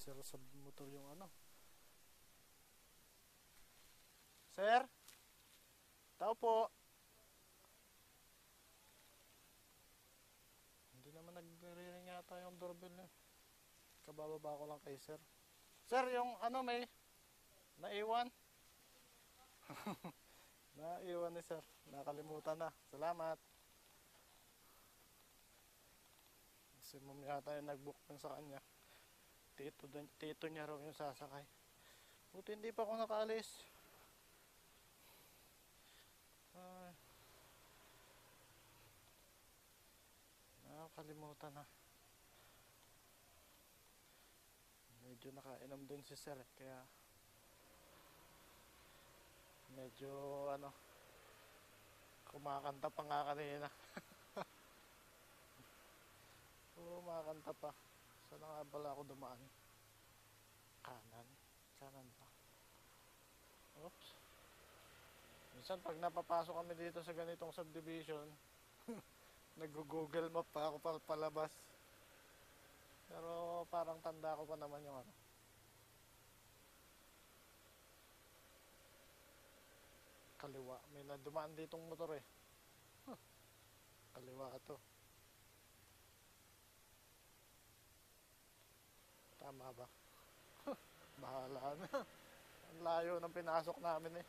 sir sa motor yung ano. Sir? Tao po. Hindi naman nagre-ring yata yung doorbell niya. Kabababa ko lang kay sir. Sir, yung ano may naiwan? naiwan ni sir. Nakalimutan na. Salamat. Si ma'am yata yung nag-book sa kanya. Tito, tito niya raw yung sasakay. Buti hindi pa ako nakaalis. Ay. Nakakalimutan na. Medyo nakainom din si Sir kaya medyo ano kumakanta pa nga kanina. kumakanta pa. Saan nga pala ako dumaan? Kanan? Kanan ba? Oops. Minsan pag napapasok kami dito sa ganitong subdivision, nag-google map pa ako pa palabas. Pero parang tanda ko pa naman yung ano. Kaliwa. May nadumaan ditong motor eh. Huh. Kaliwa to. ba? Bahala na. Ang layo ng pinasok namin eh.